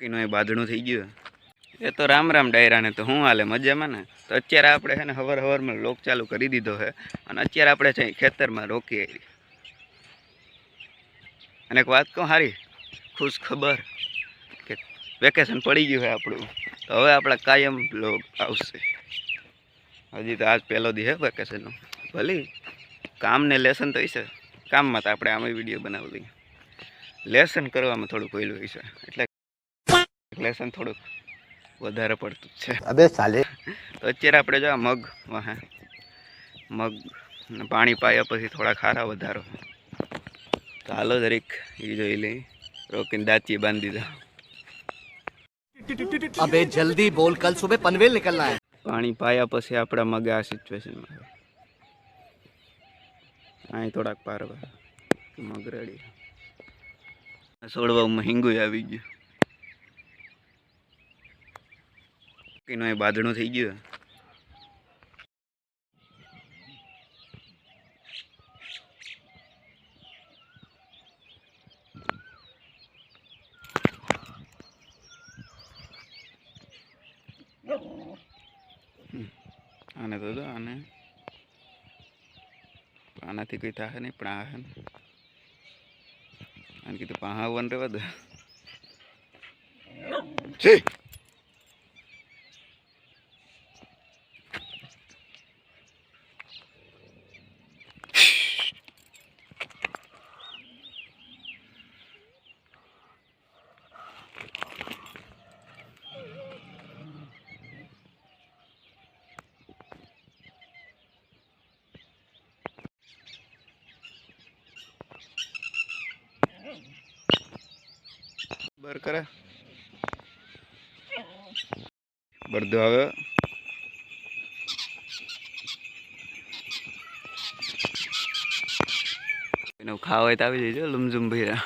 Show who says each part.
Speaker 1: કીનું એ બાદણું થઈ ગયું એ તો રામ રામ ડાયરાને તો હું હાલે મજામાં ને? તો અત્યારે આપણે છે ને હવાર હવારમાં લોક ચાલુ કરી દીધો છે અને અત્યારે આપણે છે ખેતરમાં રોકી આવી અને એક વાત કહું હારી, ખુશ ખબર કે વેકેશન પડી ગયું છે આપણું. તો હવે આપણા કાયમ લોક આવશે. હજી તો આજ પહેલો દી હે વેકેશનનો. ભલે કામ ને લેસન તો હશે. કામમાં તો આપણે આમાં વીડિયો બનાવી લઈએ. લેસન કરવામાં થોડુંક પહેલું છે એટલે લેસન થોડુંક વધારે પડતું છે.
Speaker 2: અબે ચાલે
Speaker 1: તો અત્યારે આપણે જો મગ વાહે મગ પાણી પાયા પછી થોડા ખારા વધારો. તો હાલો દરેક એ જોઈ લઈ રોકીને દાંતી બાંધી દીધા.
Speaker 2: અબે જલ્દી બોલ કલ સુબે પનવેલ નીકળના હે.
Speaker 1: પાણી પાયા પછી આપણા મગ આ સિચ્યુએશનમાં અહીં થોડાક પાર મગ રેડી. સોળવામાં હિંગુ આવી ગયું. કીનું એ બાદણું થઈ ગયું. આને તો જો આને આનાથી કંઈ થાય નહીં, પણ આ આને કીધું પાહા વન રહેવા દે. બર કરે. આવે. એનું ખાવા હોય તો આવી જજો લુમઝુમ ભૈરા.